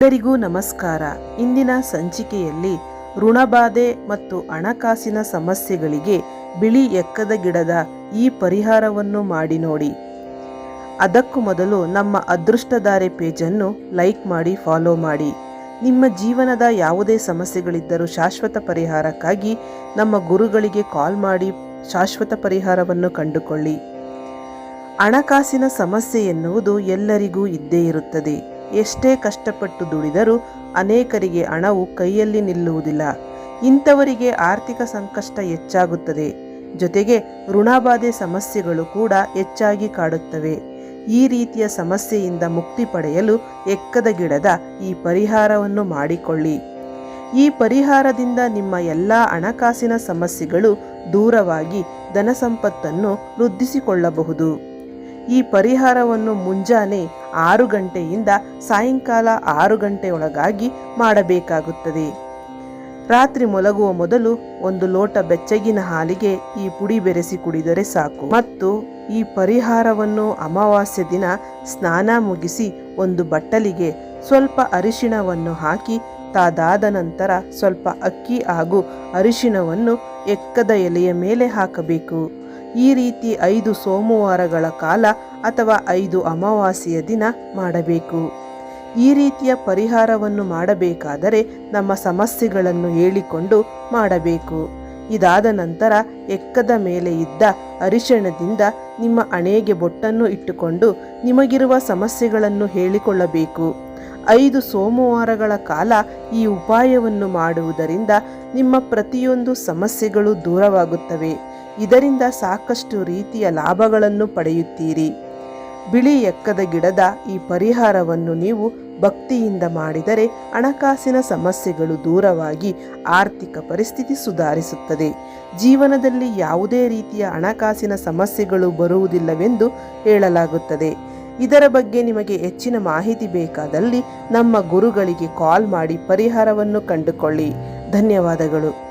ಎಲ್ಲರಿಗೂ ನಮಸ್ಕಾರ. ಇಂದಿನ ಸಂಚಿಕೆಯಲ್ಲಿ ಋಣಬಾಧೆ ಮತ್ತು ಹಣಕಾಸಿನ ಸಮಸ್ಯೆಗಳಿಗೆ ಬಿಳಿ ಎಕ್ಕದ ಗಿಡದ ಈ ಪರಿಹಾರವನ್ನು ಮಾಡಿ ನೋಡಿ. ಅದಕ್ಕೂ ಮೊದಲು ನಮ್ಮ ಅದೃಷ್ಟಧಾರೆ ಪೇಜನ್ನು ಲೈಕ್ ಮಾಡಿ, ಫಾಲೋ ಮಾಡಿ. ನಿಮ್ಮ ಜೀವನದ ಯಾವುದೇ ಸಮಸ್ಯೆಗಳಿದ್ದರೂ ಶಾಶ್ವತ ಪರಿಹಾರಕ್ಕಾಗಿ ನಮ್ಮ ಗುರುಗಳಿಗೆ ಕಾಲ್ ಮಾಡಿ, ಶಾಶ್ವತ ಪರಿಹಾರವನ್ನು ಕಂಡುಕೊಳ್ಳಿ. ಹಣಕಾಸಿನ ಸಮಸ್ಯೆ ಎನ್ನುವುದು ಎಲ್ಲರಿಗೂ ಇದ್ದೇ ಇರುತ್ತದೆ. ಎಷ್ಟೇ ಕಷ್ಟಪಟ್ಟು ದುಡಿದರೂ ಅನೇಕರಿಗೆ ಹಣವು ಕೈಯಲ್ಲಿ ನಿಲ್ಲುವುದಿಲ್ಲ. ಇಂಥವರಿಗೆ ಆರ್ಥಿಕ ಸಂಕಷ್ಟ ಹೆಚ್ಚಾಗುತ್ತದೆ. ಜೊತೆಗೆ ಋಣಬಾಧೆ ಸಮಸ್ಯೆಗಳು ಕೂಡ ಹೆಚ್ಚಾಗಿ ಕಾಡುತ್ತವೆ. ಈ ರೀತಿಯ ಸಮಸ್ಯೆಯಿಂದ ಮುಕ್ತಿ ಪಡೆಯಲು ಎಕ್ಕದ ಗಿಡದ ಈ ಪರಿಹಾರವನ್ನು ಮಾಡಿಕೊಳ್ಳಿ. ಈ ಪರಿಹಾರದಿಂದ ನಿಮ್ಮ ಎಲ್ಲ ಹಣಕಾಸಿನ ಸಮಸ್ಯೆಗಳು ದೂರವಾಗಿ ಧನಸಂಪತ್ತನ್ನು ವೃದ್ಧಿಸಿಕೊಳ್ಳಬಹುದು. ಈ ಪರಿಹಾರವನ್ನು ಮುಂಜಾನೆ ಆರು ಗಂಟೆಯಿಂದ ಸಾಯಂಕಾಲ ಆರು ಗಂಟೆಯೊಳಗಾಗಿ ಮಾಡಬೇಕಾಗುತ್ತದೆ. ರಾತ್ರಿ ಮಲಗುವ ಮೊದಲು ಒಂದು ಲೋಟ ಬೆಚ್ಚಗಿನ ಹಾಲಿಗೆ ಈ ಪುಡಿ ಬೆರೆಸಿ ಕುಡಿದರೆ ಸಾಕು. ಮತ್ತು ಈ ಪರಿಹಾರವನ್ನು ಅಮಾವಾಸ್ಯೆ ದಿನ ಸ್ನಾನ ಮುಗಿಸಿ ಒಂದು ಬಟ್ಟಲಿಗೆ ಸ್ವಲ್ಪ ಅರಿಶಿಣವನ್ನು ಹಾಕಿ, ತಾದಾದ ನಂತರ ಸ್ವಲ್ಪ ಅಕ್ಕಿ ಹಾಗೂ ಅರಿಶಿಣವನ್ನು ಎಕ್ಕದ ಎಲೆಯ ಮೇಲೆ ಹಾಕಬೇಕು. ಈ ರೀತಿ ಐದು ಸೋಮವಾರಗಳ ಕಾಲ ಅಥವಾ ಐದು ಅಮಾವಾಸ್ಯೆಯ ದಿನ ಮಾಡಬೇಕು. ಈ ರೀತಿಯ ಪರಿಹಾರವನ್ನು ಮಾಡಬೇಕಾದರೆ ನಮ್ಮ ಸಮಸ್ಯೆಗಳನ್ನು ಹೇಳಿಕೊಂಡು ಮಾಡಬೇಕು. ಇದಾದ ನಂತರ ಎಕ್ಕದ ಮೇಲೆ ಇದ್ದ ಅರಿಶಿಣದಿಂದ ನಿಮ್ಮ ಅಣೆಗೆ ಬೊಟ್ಟನ್ನು ಇಟ್ಟುಕೊಂಡು ನಿಮಗಿರುವ ಸಮಸ್ಯೆಗಳನ್ನು ಹೇಳಿಕೊಳ್ಳಬೇಕು. ಐದು ಸೋಮವಾರಗಳ ಕಾಲ ಈ ಉಪಾಯವನ್ನು ಮಾಡುವುದರಿಂದ ನಿಮ್ಮ ಪ್ರತಿಯೊಂದು ಸಮಸ್ಯೆಗಳು ದೂರವಾಗುತ್ತವೆ. ಇದರಿಂದ ಸಾಕಷ್ಟು ರೀತಿಯ ಲಾಭಗಳನ್ನು ಪಡೆಯುತ್ತೀರಿ. ಬಿಳಿ ಎಕ್ಕದ ಗಿಡದ ಈ ಪರಿಹಾರವನ್ನು ನೀವು ಭಕ್ತಿಯಿಂದ ಮಾಡಿದರೆ ಹಣಕಾಸಿನ ಸಮಸ್ಯೆಗಳು ದೂರವಾಗಿ ಆರ್ಥಿಕ ಪರಿಸ್ಥಿತಿ ಸುಧಾರಿಸುತ್ತದೆ. ಜೀವನದಲ್ಲಿ ಯಾವುದೇ ರೀತಿಯ ಹಣಕಾಸಿನ ಸಮಸ್ಯೆಗಳು ಬರುವುದಿಲ್ಲವೆಂದು ಹೇಳಲಾಗುತ್ತದೆ. ಇದರ ಬಗ್ಗೆ ನಿಮಗೆ ಹೆಚ್ಚಿನ ಮಾಹಿತಿ ಬೇಕಾದಲ್ಲಿ ನಮ್ಮ ಗುರುಗಳಿಗೆ ಕಾಲ್ ಮಾಡಿ ಪರಿಹಾರವನ್ನು ಕಂಡುಕೊಳ್ಳಿ. ಧನ್ಯವಾದಗಳು.